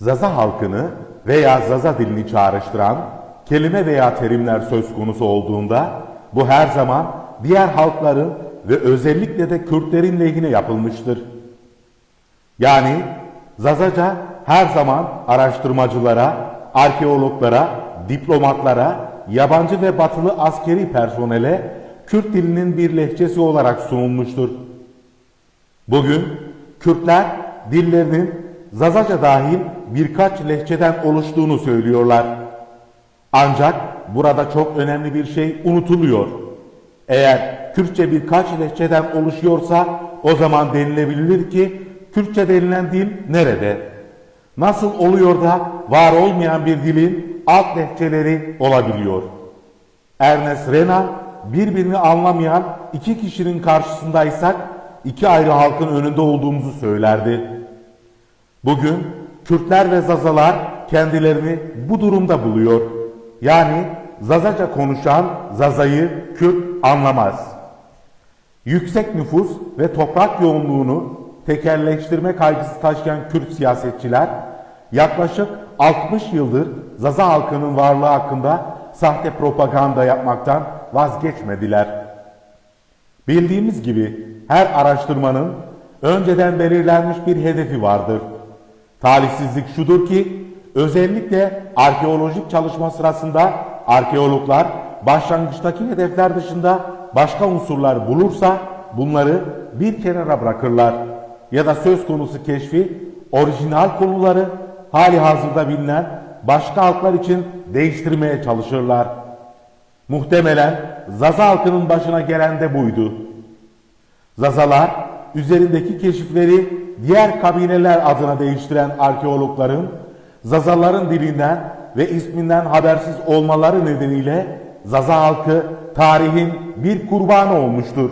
Zaza halkını veya Zaza dilini çağrıştıran kelime veya terimler söz konusu olduğunda bu her zaman diğer halkların ve özellikle de Kürtlerin lehine yapılmıştır. Yani Zazaca her zaman araştırmacılara, arkeologlara, diplomatlara, yabancı ve batılı askeri personele Kürt dilinin bir lehçesi olarak sunulmuştur. Bugün Kürtler dillerinin Zazaca dahil birkaç lehçeden oluştuğunu söylüyorlar. Ancak burada çok önemli bir şey unutuluyor. Eğer Kürtçe birkaç lehçeden oluşuyorsa o zaman denilebilir ki Kürtçe denilen dil nerede? Nasıl oluyor da var olmayan bir dilin alt lehçeleri olabiliyor? Ernest Renan birbirini anlamayan iki kişinin karşısındaysak iki ayrı halkın önünde olduğumuzu söylerdi. Bugün Kürtler ve Zazalar kendilerini bu durumda buluyor. Yani Zazaca konuşan Zaza'yı Kürt anlamaz. Yüksek nüfus ve toprak yoğunluğunu tekerleştirme kaygısı taşıyan Kürt siyasetçiler yaklaşık 60 yıldır Zaza halkının varlığı hakkında sahte propaganda yapmaktan vazgeçmediler. Bildiğimiz gibi her araştırmanın önceden belirlenmiş bir hedefi vardır. Talihsizlik şudur ki özellikle arkeolojik çalışma sırasında arkeologlar başlangıçtaki hedefler dışında başka unsurlar bulursa bunları bir kenara bırakırlar ya da söz konusu keşfi orijinal konuları hali hazırda bilinen başka halklar için değiştirmeye çalışırlar. Muhtemelen Zaza halkının başına gelen de buydu. Zazalar üzerindeki keşifleri diğer kabileler adına değiştiren arkeologların Zazaların dilinden ve isminden habersiz olmaları nedeniyle Zaza halkı tarihin bir kurbanı olmuştur.